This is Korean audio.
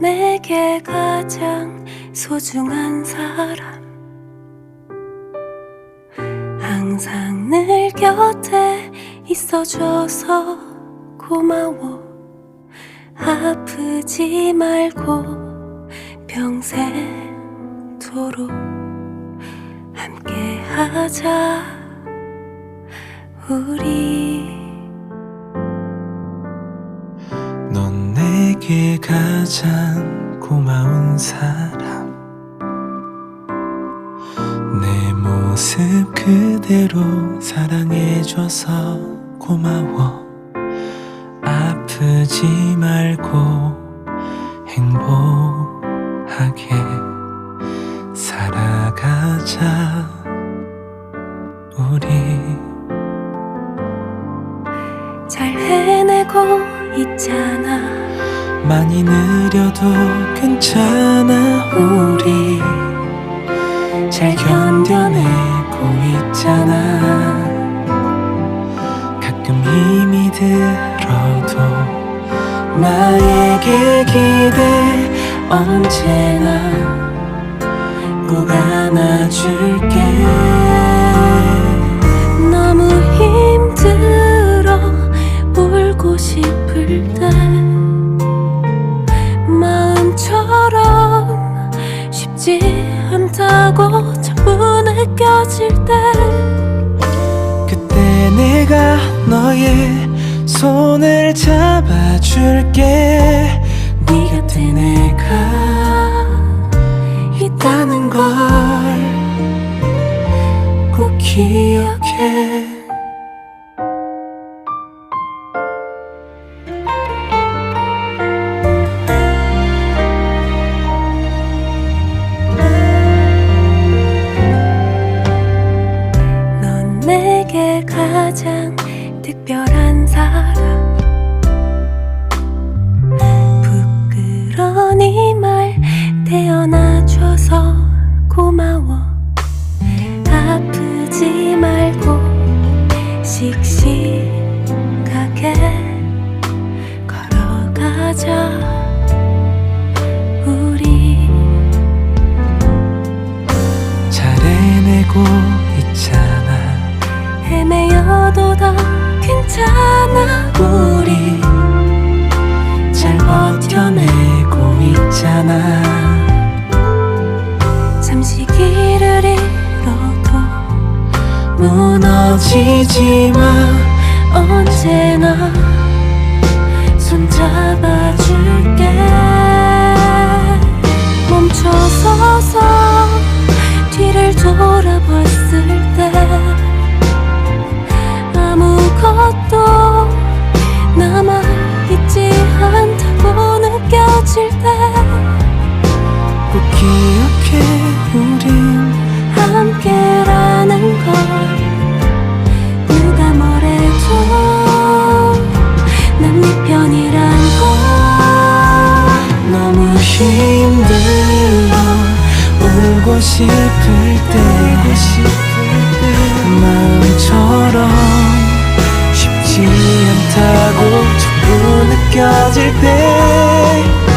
내게 가장 소중한 사람. 항상 늘 곁에 있어줘서 고마워. 아프지 말고 평생토록 함께 하자. 우리 가장 고마운 사람. 내 모습 그대로 사랑해줘서 고마워. 아프지 말고 행복하게 살아가자 우리. 잘 해내고 있잖아 많이 느려도 괜찮아 우리. 잘 견뎌내고 있잖아. 가끔 힘이 들어도 나에게 기대 언제나 꼭 안아줄게 쉽지 않다고 자꾸 느껴질 때 그때 내가 너의 손을 잡아줄게. 네 곁에 내가 있다는 걸 꼭 기억해 괜찮아 우리. 잘 버텨내고 있잖아. 잠시 길을 잃어도 무너지지 마. 언제나 손잡아줄게. 멈춰서서 뒤를 돌아봤을 때 아무것도 남아있지 않다고 느껴질 때 꼭 기억해 우린 함께라는 걸. 누가 뭐래도 난 네 편이란 걸. 너무 힘들어 울고 싶을 않다고 자꾸 느껴질 때